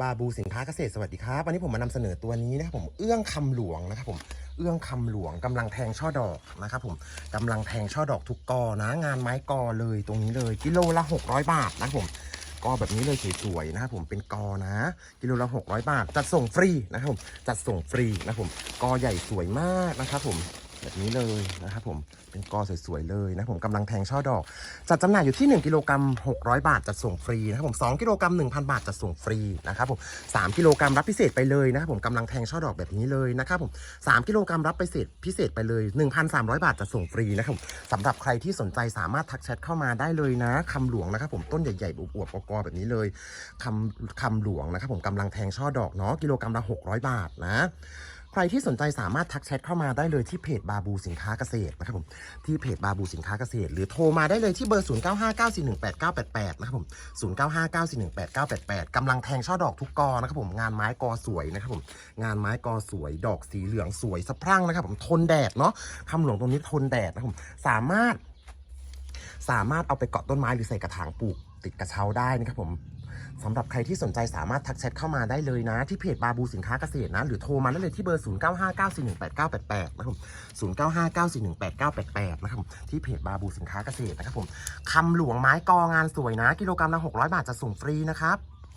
บาบูสินค้าเกษตรสวัสดีครับวันนี้ผมมานำเสนอตัวนี้นะครับผมเอื้องคำหลวงนะครับผมเอื้องคำหลวงกำลังแทงช่อดอกนะครับผมกำลังแทงช่อดอกทุกกอนะงานไม้กอเลยตรงนี้เลยกิโลละ 600 บาทนะครับผมกอแบบนี้เลยสวยๆนะครับผมเป็นกอนะ กิโลละ 600 บาท จัดส่งฟรีนะครับผมจัดส่งฟรีนะครับผมกอใหญ่สวยมากนะครับผม แบบนี้เลยนะครับผมเป็นกอสวยๆเลยนะผมกำลังแทงช่อดอก จัดจำหน่ายอยู่ที่ 1กิโลกรัม600 บาทจัดส่งฟรีนะครับผม2กิโลกรัม1,000 บาทจัดส่งฟรีนะครับผม3กิโลกรัมรับพิเศษไปเลยนะครับผมกำลังแทงช่อดอกแบบนี้เลยนะครับผม3กิโลกรัมรับไปเศษพิเศษไปเลย 1,300 บาทจัดส่งฟรีนะครับผมสำหรับใครที่สนใจสามารถทักแชทเข้ามาได้เลยนะคำหลวงนะครับผมต้นใหญ่ๆอวบๆกอๆแบบนี้เลยคำคำหลวงนะครับผมกำลังแทงช่อดอกเนาะกิโลกรัมละ600 บาทนะ ใครที่สนใจสามารถทักแชทเข้ามาได้เลยที่เพจบาบูสินค้าเกษตรนะครับผมที่เพจบาบูสินค้าเกษตร หรือโทรมาได้เลยที่เบอร์ 0959418988 นะครับผม 0959418988กำลังแทงช่อดอกทุกกอนะครับผมงานไม้กอสวยนะครับผมงานไม้กอสวย ดอกสีเหลืองสวยสะพรั่งนะครับผมทนแดดเนาะคำหลวงตรงนี้ทนแดดนะครับผมสามารถ สามารถเอาไปเกาะต้นไม้หรือใส่กระถางปลูกติดกระเช้าได้นะครับผม สำหรับใครที่สนใจสามารถทักแชทเข้ามาได้เลยนะ ที่เพจบาบูสินค้าเกษตรนะ หรือโทรมาได้เลยที่เบอร์ 0959418988 นะครับ0959418988 นะครับที่เพจบาบูสินค้าเกษตรนะครับผมคำหลวงไม้กองานสวยนะ กิโลกรัมละ600 บาทจะส่งฟรีนะครับ